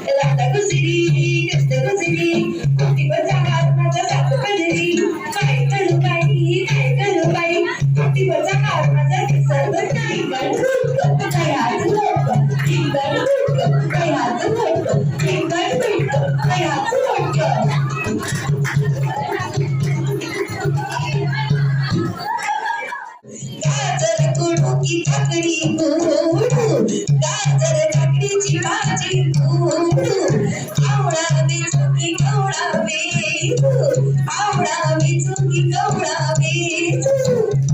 लागता गुजरी कष्ट गुजरी किती बजावात माझ्या सासू कजरी काय करू बाई काय करू बाई किती बजावात माझा विसर्ग नाही गडूक काय आज लोक गडूक काय आज लोक गडूक काय आज लोक no problem.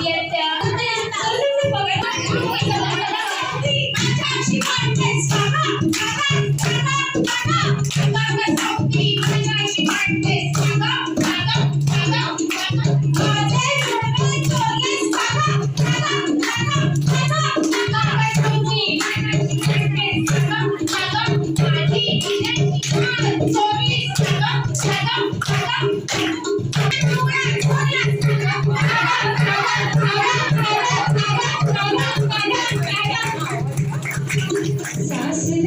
siete años.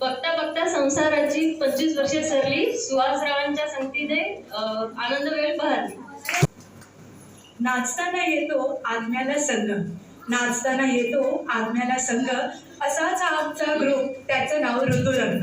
बघता बघता संसाराची पंचवीस वर्ष सरली. सुहासरावांच्या संगतीने आनंद वेळ बहरली. नाचताना येतो आज्ञाला संघ नाचताना येतो आज्ञाला संघ असाच आमचा ग्रुप त्याचं नाव ऋतुरंग.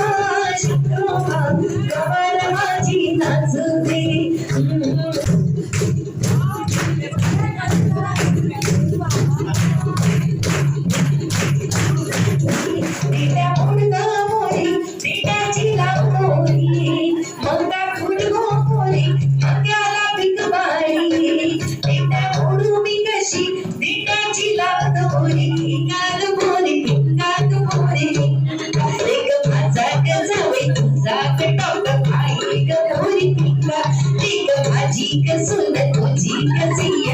அஜிக சுன பூஜிக செய்ய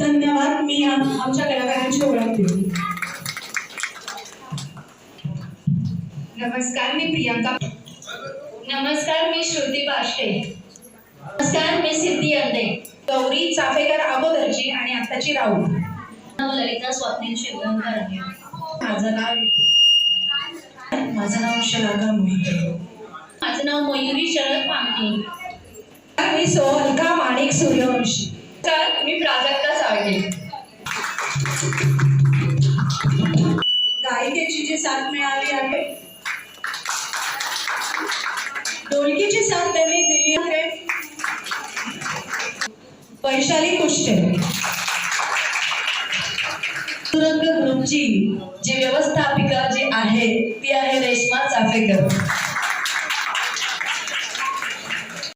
धन्यवाद. मी आम- आमच्या कलाकारांची ओळख दिली नमस्कार मी प्रियंका. नमस्कार मी श्रुती पाष्टे नमस्कार मी सिद्धी अंडे गौरी चाफेकर अगोदरची आणि आत्ताची राहुल. ललिता स्वप्नील शिवगंकर आहे माझं नाव माझं नाव शलाका मोहिते. माझं नाव मयुरी शरद पामटे मी सोहलका माणिक सूर्यवंशी. तर मी प्राजक्ता साळगे. गायिकेची जी साथ मिळाली आहे ढोलकीची साथ त्यांनी दिली आहे. वैशाली कुष्टे सुरंग ग्रुपची जी व्यवस्थापिका जी आहे ती आहे रेश्मा चाफेकर.